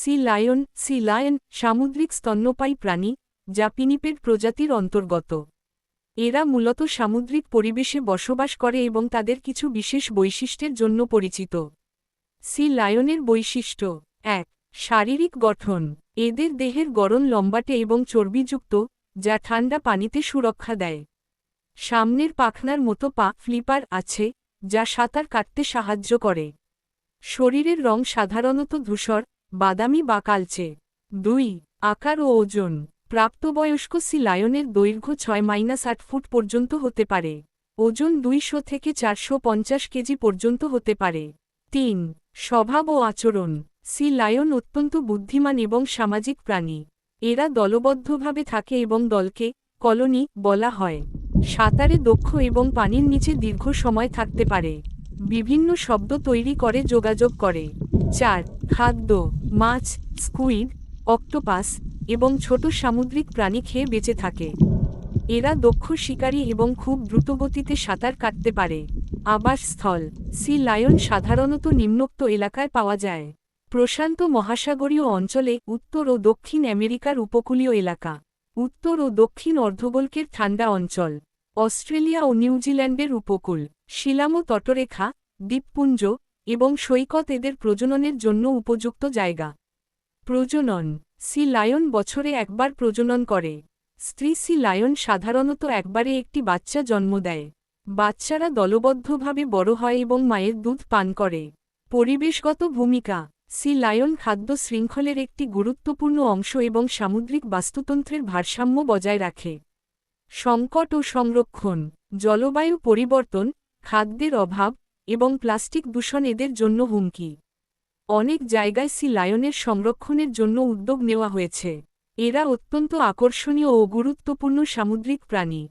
C lion C lion, সামুদ্রিক স্তন্যপায়ী প্রাণী, যা পিনিপেড প্রজাতির অন্তর্গত। এরা মূলত সামুদ্রিক পরিবেশে বসবাস করে এবং তাদের কিছু বিশেষ বৈশিষ্ট্যের জন্য পরিচিত। সি লায়নের বৈশিষ্ট্য, এক, শারীরিক গঠন। এদের দেহের গড়ন লম্বাটে এবং চর্বিযুক্ত, যা ঠান্ডা পানিতে সুরক্ষা দেয়। সামনের পাখনার মতো পা, ফ্লিপার, আছে, যা সাঁতার কাটতে সাহায্য করে। শরীরের রং সাধারণত ধূসর বাদামি বা কালচে। দুই, আকার ও ওজন। প্রাপ্তবয়স্ক সি লায়নের দৈর্ঘ্য ছয় মাইনাস আট ফুট পর্যন্ত হতে পারে। ওজন দুইশো থেকে চারশো পঞ্চাশ কেজি পর্যন্ত হতে পারে। তিন, স্বভাব ও আচরণ। সি লায়ন অত্যন্ত বুদ্ধিমান এবং সামাজিক প্রাণী। এরা দলবদ্ধভাবে থাকে এবং দলকে, কলোনি, বলা হয়। সাঁতারে দক্ষ এবং পানির নিচে দীর্ঘ সময় থাকতে পারে। বিভিন্ন শব্দ তৈরি করে, যোগাযোগ করে। চার, খাদ্য, মাছ, স্কুইড, অক্টোপাস এবং ছোট সামুদ্রিক প্রাণী খেয়ে বেঁচে থাকে। এরা দক্ষ শিকারী এবং খুব দ্রুতগতিতে সাঁতার কাটতে পারে। আবাসস্থল, সি লায়ন সাধারণত নিম্নোক্ত এলাকায় পাওয়া যায়। প্রশান্ত মহাসাগরীয় অঞ্চলে উত্তর ও দক্ষিণ আমেরিকার উপকূলীয় এলাকা। উত্তর ও দক্ষিণ অর্ধগোলকের ঠান্ডা অঞ্চল। অস্ট্রেলিয়া ও নিউজিল্যান্ডের উপকূল। শিলামো তটরেখা, দ্বীপপুঞ্জ এবং সৈকত এদের প্রজননের জন্য উপযুক্ত জায়গা। প্রজনন, সি লায়ন বছরে একবার প্রজনন করে। স্ত্রী সি লায়ন সাধারণত একবারে একটি বাচ্চা জন্ম দেয়। বাচ্চারা দলবদ্ধভাবে বড় হয় এবং মায়ের দুধ পান করে। পরিবেশগত ভূমিকা, সি লায়ন খাদ্য শৃঙ্খলের একটি গুরুত্বপূর্ণ অংশ এবং সামুদ্রিক বাস্তুতন্ত্রের ভারসাম্য বজায় রাখে। সংকট ও সংরক্ষণ, জলবায়ু পরিবর্তন, খাদ্যের অভাব এবং প্লাস্টিক দূষণ এদের জন্য হুমকি। অনেক জায়গায় সি লায়নের সংরক্ষণের জন্য উদ্যোগ নেওয়া হয়েছে। এরা অত্যন্ত আকর্ষণীয় ও গুরুত্বপূর্ণ সামুদ্রিক প্রাণী।